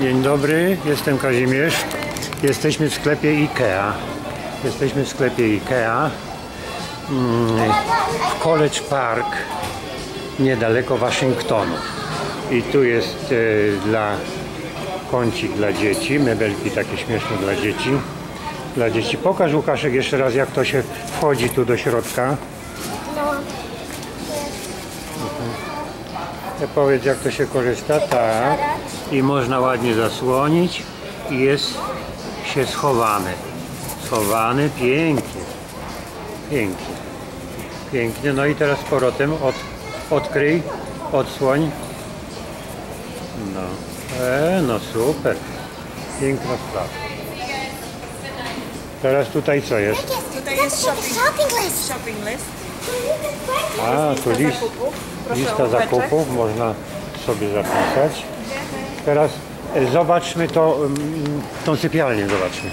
Dzień dobry, jestem Kazimierz. Jesteśmy w sklepie IKEA. Jesteśmy w sklepie IKEA mm, w College Park niedaleko Waszyngtonu. I tu jest e, dla kącik dla dzieci, mebelki takie śmieszne dla dzieci. Dla dzieci. Pokaż Łukaszek jeszcze raz jak to się wchodzi tu do środka. No, E, Powiedz jak to się korzysta, tak. I można ładnie zasłonić i jest się schowany. Schowany, pięknie. Pięknie. Pięknie. No i teraz z powrotem od, odkryj, odsłoń. No. E, no super. Piękna sprawa. Teraz tutaj co jest? Tutaj jest shopping, shopping list. shopping list. A, tu list, lista zakupów, można sobie zapisać. Teraz e, zobaczmy to, mm, tą sypialnię zobaczmy.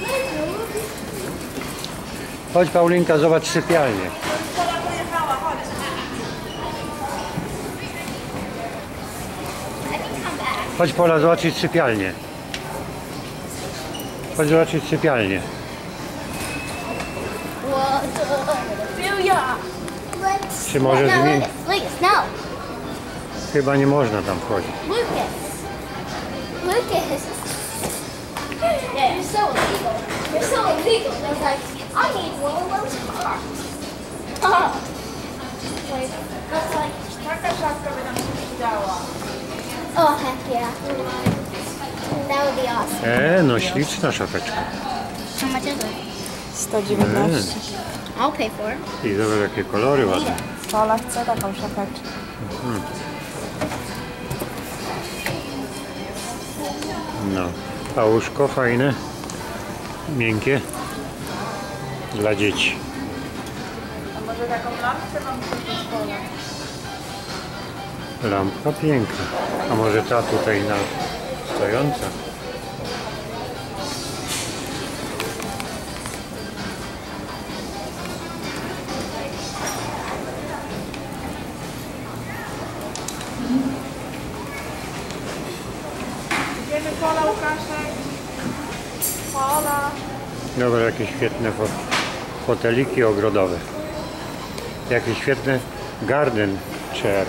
Chodź Paulinka, zobacz sypialnię. Chodź. Chodź Pola zobaczyć sypialnię. Chodź zobaczyć sypialnię. Czy może no, Chyba nie można tam wchodzić. Lucas. Lucas. Yeah, you're so illegal. You're so illegal. I was like, I need one of those cars. Oh. Like, that's like, Taka szafka by nam się przydała. oh heck yeah. That would be awesome. E, no śliczna szafeczka. How much is it? 119. I'll pay for it. I zobacz jakie kolory ładne. Pola chce taką szafeczkę. No. A łóżko fajne, miękkie. Dla dzieci. A może taką lampkę pozwolę? Lampka piękna. A może ta tutaj na stojąca? Pola, Łukaszek. Pola. Dobra, jakie świetne fo- foteliki ogrodowe. Jakie świetne garden chair.